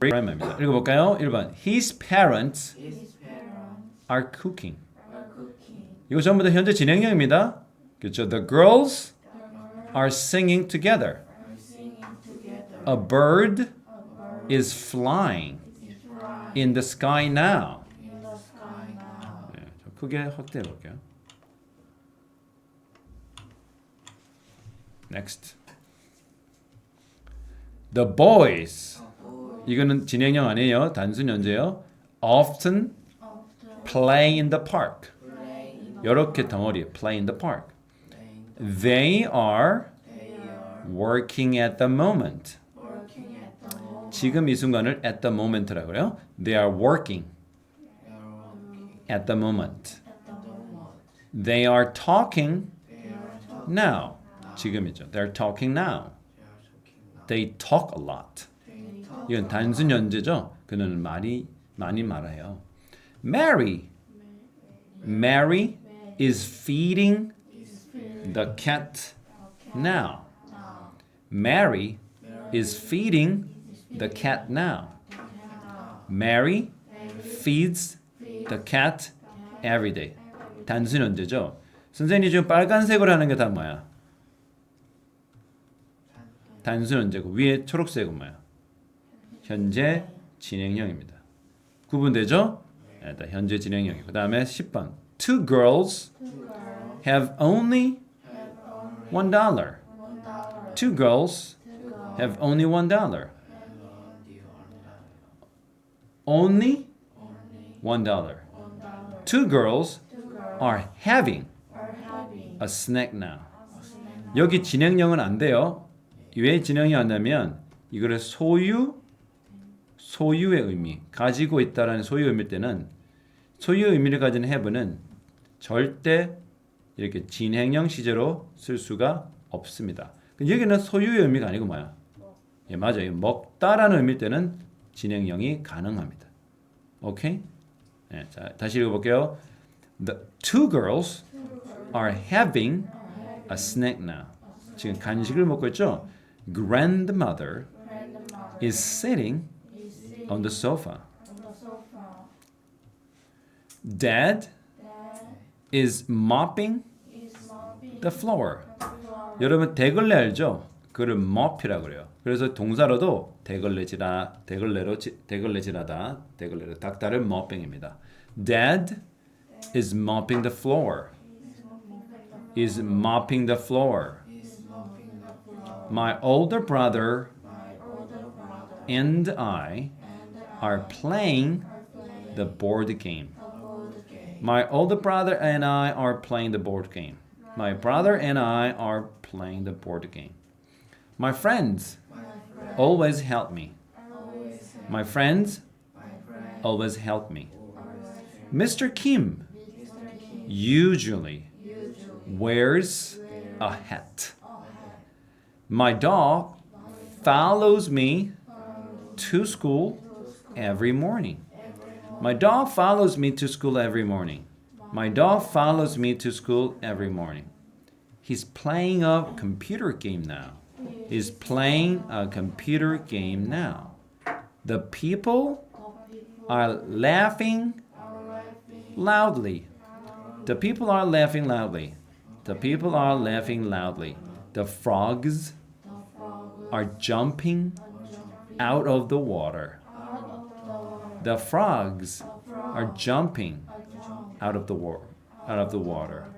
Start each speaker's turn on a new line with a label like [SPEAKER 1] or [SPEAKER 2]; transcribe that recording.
[SPEAKER 1] grandma입니다. 읽어볼까요? 1번 His parents
[SPEAKER 2] His parents
[SPEAKER 1] are cooking.
[SPEAKER 2] are cooking.
[SPEAKER 1] 이거 전부 다 현재 진행형입니다. 그렇죠? The girls are singing together.
[SPEAKER 2] Are singing together.
[SPEAKER 1] A bird
[SPEAKER 2] A bird
[SPEAKER 1] is flying
[SPEAKER 2] is flying
[SPEAKER 1] in the sky now.
[SPEAKER 2] in the sky now.
[SPEAKER 1] 네, 좀 크게 확대해 볼게요. Next. The boys. 이거는 진행형 아니에요. 단순 연재요. Often
[SPEAKER 2] Often
[SPEAKER 1] play in the park.
[SPEAKER 2] play in
[SPEAKER 1] 이렇게 덩어리 play in the park.
[SPEAKER 2] playing.
[SPEAKER 1] They are
[SPEAKER 2] They are
[SPEAKER 1] working at the moment.
[SPEAKER 2] working at the moment.
[SPEAKER 1] 지금 이 순간을 at the moment라고 그래요. They are working
[SPEAKER 2] They are working
[SPEAKER 1] at the moment.
[SPEAKER 2] at the moment.
[SPEAKER 1] They are talking
[SPEAKER 2] They are talking.
[SPEAKER 1] now. 지금이죠. They're talking now.
[SPEAKER 2] They are talking now.
[SPEAKER 1] They talk a lot. 이건 단순 연재죠. 그는 말이 많이 말해요. Mary. Mary is feeding the cat now. Mary is feeding the cat now. Mary feeds the cat every day. 단순 연재죠. 선생님이 지금 빨간색으로 하는 게 다 뭐야? 단순 연재고 위에 초록색은 뭐야? 현재 진행형입니다. 구분되죠? 네, 다 현재 진행형이고 그 다음에 10번 Two girls have only one dollar. Two girls have only one dollar.
[SPEAKER 2] only one dollar.
[SPEAKER 1] Two girls are having a snack now. 여기 진행형은 안 돼요. 왜 진행이 안 되면 이거를 소유 소유의 의미 가지고 있다라는 소유 의미일 때는 소유 의미를 가진 have는 절대 이렇게 진행형 시제로 쓸 수가 없습니다. 여기는 소유의 의미가 아니고 뭐야? 예, 맞아요. 먹다라는 의미일 때는 진행형이 가능합니다. 오케이? 네, 자, 다시 읽어볼게요. The two girls are having a snack now. 지금 간식을 먹고 있죠? Grandmother is sitting on the sofa. Dad is mopping the floor. 여러분 대걸레 알죠? 그를 mop이라고 그래요. 그래서 동사로도 대걸레질하, 대걸레로 지- 대걸레질하다, 대걸레로 닦다를 mopping입니다. Dad is mopping the floor. Is mopping the floor. My older brother and I are playing the board game. My older brother and I are playing the board game. My brother and I are playing the board game. My friends always help me. My friends always help me. Mr. Kim usually wears a hat. My dog follows me to school every morning. My dog follows me to school every morning. My dog follows me to school every morning. He's playing a computer game now. He's playing a computer game now. The people are laughing loudly. The people are laughing loudly. The people are laughing loudly. The frogs are jumping out of the water.
[SPEAKER 2] The
[SPEAKER 1] frogs
[SPEAKER 2] are jumping
[SPEAKER 1] out of the water. Out of the water.